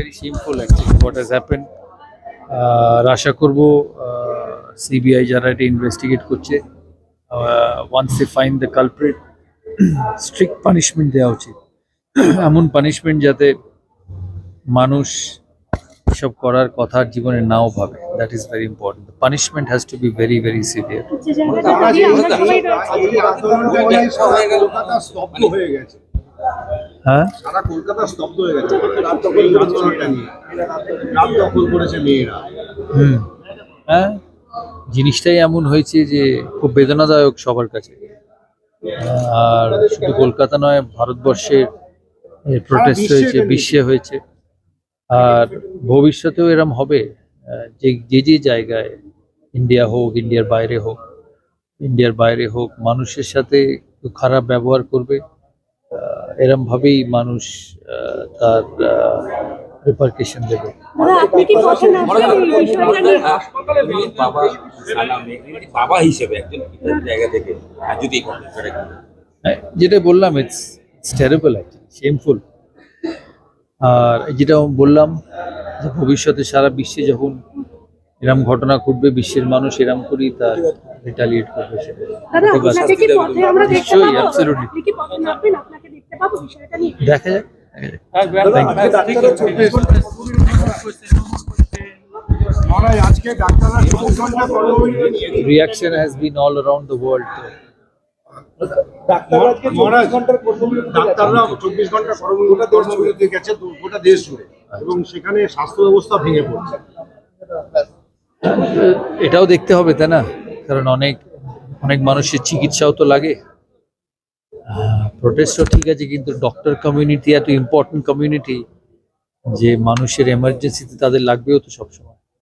very shameful actually what has happened. আর আশা করব CBI যারা এটা ইনভেস্টিগেট করছে once they find the culprit strict punishment দেওয়া উচিত। এমন পানিশমেন্ট যাতে মানুষ এসব করার কথা আর জীবনে নাও ভাবে। That is very important punishment has to be very very severe হয়ে? গেছে সারা কলকাতা স্তব্ধ গেছে। রাত দখল আন্দোলনটা নিয়ে রাত দখল করেছে মেয়েরা। হুম। হ্যাঁ? জিনিসটাই এমন হয়েছে যে খুব বেদনাদায়ক সবার কাছে। আর শুধু কলকাতা নয় ভারতবর্ষের প্রোটেস্ট হয়েছে বিশ্বে হয়েছে। আর ভবিষ্যতেও এরম হবে। যে যে যে জায়গায় ইন্ডিয়া হোক ইন্ডিয়ার বাইরে হোক ইন্ডিয়ার বাইরে হোক মানুষের সাথে খারাপ ব্যবহার করবে। আহ, এরম ভাবেই মানুষ আহ, তার রিপার্কেশন দেবে। নিয়ে তুমি বাবা হিসেবে একজন জায়গা থেকে যদি হ্যাঁ, যেটা বললাম ইটস টেরেবল শেমফুল আর যেটা বললাম যে ভবিষ্যতে সারা বিশ্বে যখন এরম ঘটনা ঘটবে বিশ্বের মানুষ এরম করেই তার রিটালিয়েট করবে সেটা। নিশ্চয়ই, পাবো বিষয়টা নিয়ে দেখা যাক। Reaction has been all around the world ডাক্তাররা চব্বিশ ঘণ্টা গেছে গোটা দেশ জুড়ে। এবং সেখানে স্বাস্থ্য ব্যবস্থা ভেঙে পড়ছে। এটাও দেখতে হবে তাই না? কারণ অনেক অনেক মানুষের চিকিৎসাও তো লাগে। প্রোটেস্টও ঠিক আছে, কিন্তু ডক্টর কমিউনিটি এত ইম্পর্টেন্ট কমিউনিটি যে মানুষের এমার্জেন্সিতে তাদের লাগবেও তো সবসময়।